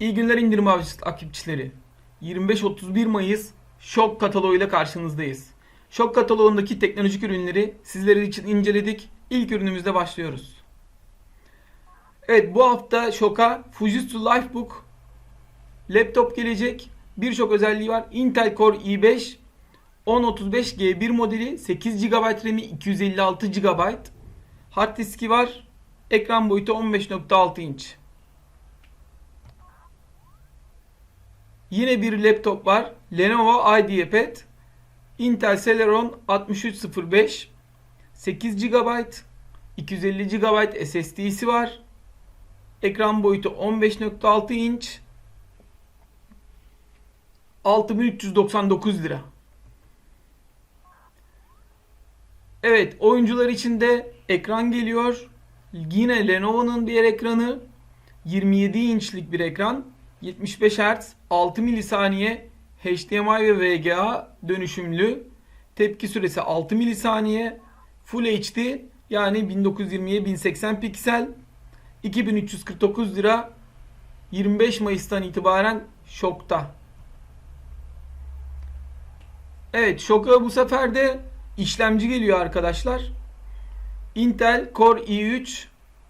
İyi günler indirim avcısı takipçileri. 25-31 Mayıs Şok kataloğuyla karşınızdayız. Şok kataloğundaki teknolojik ürünleri sizler için inceledik. İlk ürünümüzle başlıyoruz. Evet bu hafta Şok'a Fujitsu Lifebook laptop gelecek. Birçok özelliği var. Intel Core i5 1035G1 modeli 8 GB RAM'i 256 GB Hard diski var. Ekran boyutu 15.6 inç. Yine bir laptop var. Lenovo IdeaPad. Intel Celeron 6305 8 GB 250 GB SSD'si var. Ekran boyutu 15.6 inç. 6399 lira. Evet, oyuncular için de ekran geliyor. Yine Lenovo'nun bir ekranı. 27 inçlik bir ekran. 75 Hz, 6 milisaniye HDMI ve VGA dönüşümlü. Tepki süresi 6 milisaniye. Full HD yani 1920'ye 1080 piksel. 2349 lira 25 Mayıs'tan itibaren şokta. Evet şoka bu sefer de işlemci geliyor arkadaşlar. Intel Core i3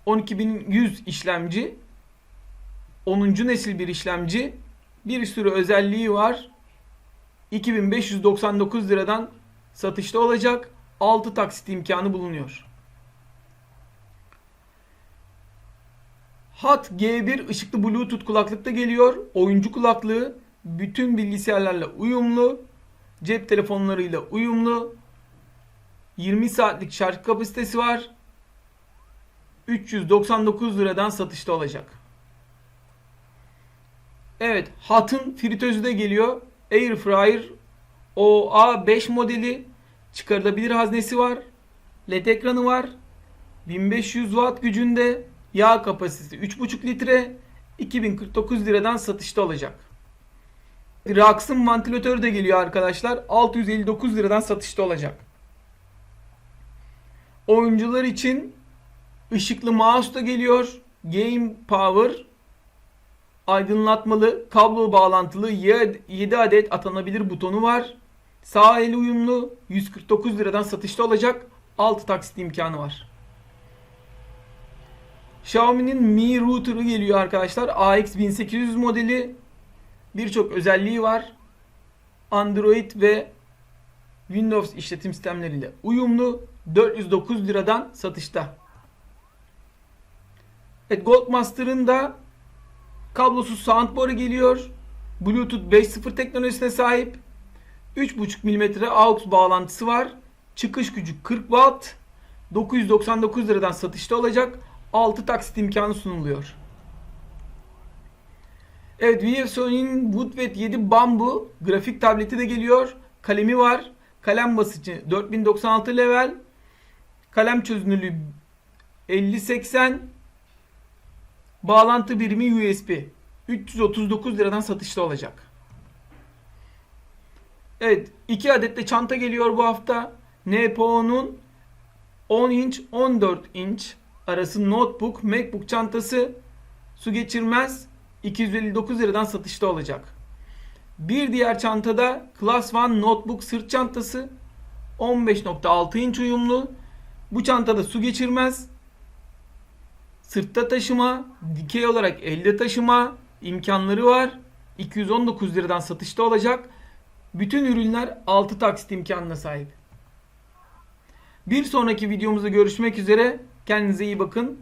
12100 işlemci. 10. nesil bir işlemci. Bir sürü özelliği var. 2599 liradan satışta olacak. 6 taksit imkanı bulunuyor. Hat G1 ışıklı Bluetooth kulaklıkta geliyor. Oyuncu kulaklığı bütün bilgisayarlarla uyumlu. Cep telefonlarıyla uyumlu. 20 saatlik şarj kapasitesi var. 399 liradan satışta olacak. Evet, Hat'ın fritözü de geliyor. Airfryer OA5 modeli çıkarılabilir haznesi var. LED ekranı var. 1500 watt gücünde yağ kapasitesi 3,5 litre 2049 liradan satışta olacak. Rax'ın vantilatörü de geliyor arkadaşlar. 659 liradan satışta olacak. Oyuncular için ışıklı mouse da geliyor. Game Power aydınlatmalı kablo bağlantılı 7 adet atanabilir butonu var. Sağ el uyumlu 149 liradan satışta olacak. 6 taksit imkanı var. Xiaomi'nin Mi router'ı geliyor arkadaşlar. AX1800 modeli. Birçok özelliği var. Android ve Windows işletim sistemleriyle uyumlu. 409 liradan satışta. Evet Goldmaster'ın da kablosuz soundbar'ı geliyor. Bluetooth 5.0 teknolojisine sahip. 3.5 mm AUX bağlantısı var. Çıkış gücü 40 Watt. 999 liradan satışta olacak. 6 taksit imkanı sunuluyor. Evet VFSony'nin Woodwet 7 Bamboo grafik tableti de geliyor. Kalemi var. Kalem basıcı 4096 level. Kalem çözünürlüğü 5080. Bağlantı birimi USB. 339 liradan satışta olacak. Evet, 2 adet de çanta geliyor bu hafta. NPO'nun 10 inç 14 inç arası notebook, MacBook çantası su geçirmez 259 liradan satışta olacak. Bir diğer çantada Class One Notebook sırt çantası 15.6 inç uyumlu. Bu çantada su geçirmez. Sırtta taşıma, dikey olarak elde taşıma imkanları var. 219 liradan satışta olacak. Bütün ürünler 6 taksit imkanına sahip. Bir sonraki videomuzda görüşmek üzere. Kendinize iyi bakın.